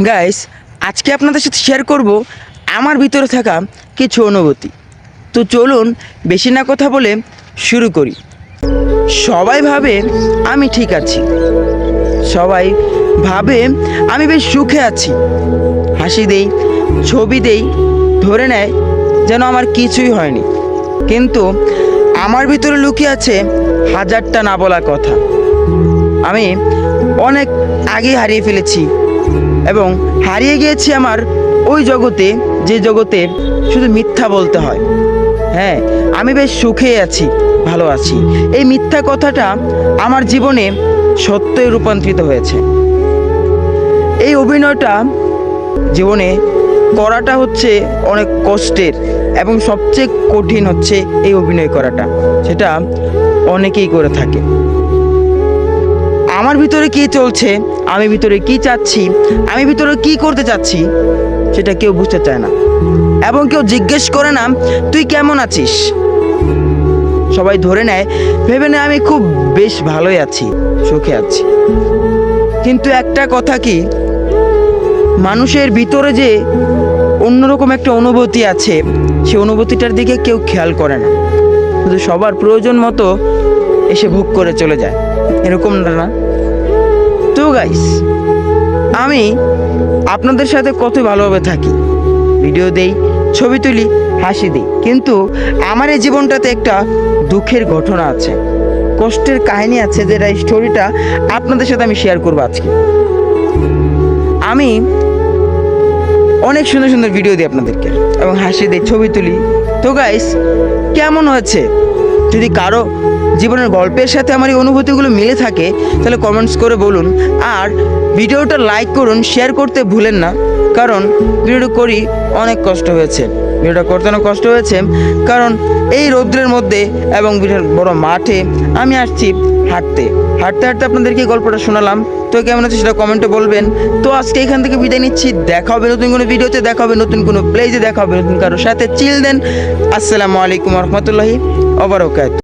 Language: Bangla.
গাইস আজকে আপনাদের সাথে শেয়ার করব আমার ভিতরে থাকা কিছু অনুভূতি। তো চলুন বেশি না কথা বলে শুরু করি। সবাই ভাবে আমি ঠিক আছি। সবাই ভাবে আমি বেশ সুখে আছি। হাসি দেই, ছবি দেই, ধরে নেয় যেন আমার কিছুই হয়নি। কিন্তু আমার ভিতরে লুকিয়ে আছে হাজারটা না বলা কথা। আমি অনেক আগে হারিয়ে ফেলেছি। এবং হারিয়ে গিয়েছি আমার ওই জগতে, যে জগতে শুধু মিথ্যা বলতে হয়। হ্যাঁ আমি বেশ সুখে আছি, ভালো আছি। এই মিথ্যা কথাটা আমার জীবনে সত্যই রূপান্তরিত হয়েছে। এই অভিনয়টা জীবনে করাটা হচ্ছে অনেক কষ্টের এবং সবচেয়ে কঠিন হচ্ছে এই অভিনয় করাটা। সেটা অনেকেই করে থাকে। আমার ভিতরে কি চলছে? আমি ভিতরে কি চাচ্ছি? আমি ভিতরে কি করতে চাচ্ছি? সেটা কেউ বুঝতে চায় না। এবং কেউ জিজ্ঞেস করে না, তুই কেমন আছিস? সবাই ধরে নেয়, ভেবে নেয় আমি খুব বেশ ভালোই আছি, সুখে আছি। কিন্তু একটা কথা কি? মানুষের ভিতরে যে অন্যরকম একটা অনুভূতি আছে সেই অনুভূতিটার দিকে কেউ খেয়াল করে না। শুধু সবার প্রয়োজন মতো এসে ভোগ করে চলে যায়। এরকম না? গাইস আমি আপনাদের সাথে কত ভালোভাবে থাকি। ভিডিও দেই, ছবি তুলি, হাসি দিই। কিন্তু আমার এই জীবনটাতে একটা দুঃখের ঘটনা আছে। কষ্টের কাহিনী আছে যেটা এই স্টোরিটা আপনাদের সাথে আমি শেয়ার করব আজকে। আমি অনেক সুন্দর সুন্দর ভিডিও দিই আপনাদেরকে এবং হাসি দিই, ছবি তুলি। তো গাইস কেমন হয়েছে? যদি কারও জীবনের গল্পের সাথে আমার এই অনুভূতিগুলো মিলে থাকে, তাহলে কমেন্টস করে বলুন। আর ভিডিওটা লাইক করুন শেয়ার করতে ভুলেন না, কারণ ভিডিওটা করি অনেক কষ্ট হয়েছে। ভিডিওটা করতে অনেক কষ্ট হয়েছে, কারণ এই রৌদ্রের মধ্যে এবং বিরাট বড় মাঠে আমি আসছি হাঁটতে। হাঁটতে হাঁটতে আপনাদেরকে গল্পটা শোনালাম। তো কেমন আছে সেটা কমেন্টে বলবেন। তো আজকে এখান থেকে বিদায় নিচ্ছি। দেখা হবে নতুন কোনো ভিডিওতে দেখা হবে নতুন কোনো প্লেজে দেখা হবে নতুন কারোর সাথে। চিল দেন আসসালামু আলাইকুম রহমতুল্লাহি অবরকাত